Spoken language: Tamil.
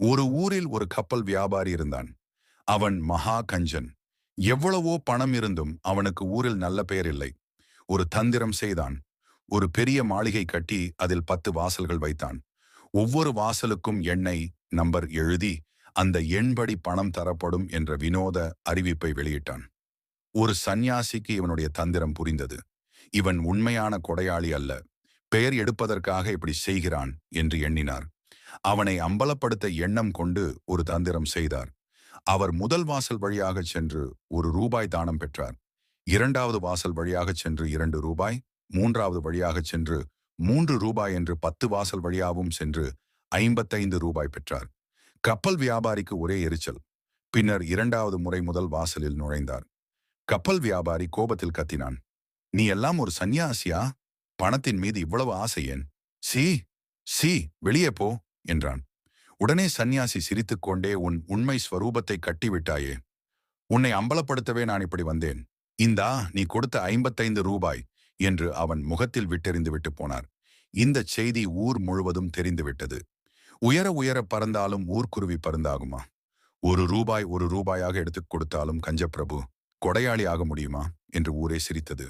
ஒரு ஊரில் ஒரு கப்பல் வியாபாரி இருந்தான். அவன் மகா கஞ்சன். எவ்வளவோ பணம் இருந்தும் அவனுக்கு ஊரில் நல்ல பெயர் இல்லை. ஒரு தந்திரம் செய்தான். ஒரு பெரிய மாளிகை கட்டி அதில் பத்து வாசல்கள் வைத்தான். ஒவ்வொரு வாசலுக்கும் எண்ணெய் நம்பர் எழுதி அந்த எண்படி பணம் தரப்படும் என்ற வினோத அறிவிப்பை வெளியிட்டான். ஒரு சந்நியாசிக்கு இவனுடைய தந்திரம் புரிந்தது. இவன் உண்மையான கொடையாளி அல்ல. பெயர் எடுப்பதற்காக இப்படி செய்கிறான் என்று எண்ணினார். அவனை அம்பலப்படுத்த எண்ணம் கொண்டு ஒரு தந்திரம் செய்தார். அவர் முதல் வாசல் வழியாக சென்று ஒரு ரூபாய் தானம் பெற்றார். இரண்டாவது வாசல் வழியாக சென்று இரண்டு ரூபாய் மூன்றாவது வழியாக சென்று மூன்று ரூபாய் என்று பத்து வாசல் வழியாகவும் சென்று ஐம்பத்தைந்து ரூபாய் பெற்றார். கப்பல் வியாபாரிக்கு ஒரே எரிச்சல். பின்னர் இரண்டாவது முறை முதல் வாசலில் நுழைந்தார். கப்பல் வியாபாரி கோபத்தில் கத்தினான் நீ எல்லாம் ஒரு சந்நியாசியா? பணத்தின் மீது இவ்வளவு ஆசை ஏன்? சி சி வெளியே போ. என்றான். உடனே சந்நியாசி சிரித்துக்கொண்டே உன் உண்மை ஸ்வரூபத்தை கட்டிவிட்டாயே உன்னை அம்பலப்படுத்தவே நான் இப்படி வந்தேன். இந்தா நீ கொடுத்த ஐம்பத்தைந்து ரூபாய் என்று அவன் முகத்தில் விட்டெறிந்து விட்டு போனார். இந்த செய்தி ஊர் முழுவதும் தெரிந்துவிட்டது. உயர உயர பறந்தாலும் ஊர்க்குருவி பறந்தாகுமா? ஒரு ரூபாய் ஒரு ரூபாயாக எடுத்துக் கொடுத்தாலும் கஞ்சப்பிரபு கொடையாளி ஆக முடியுமா? என்று ஊரே சிரித்தது.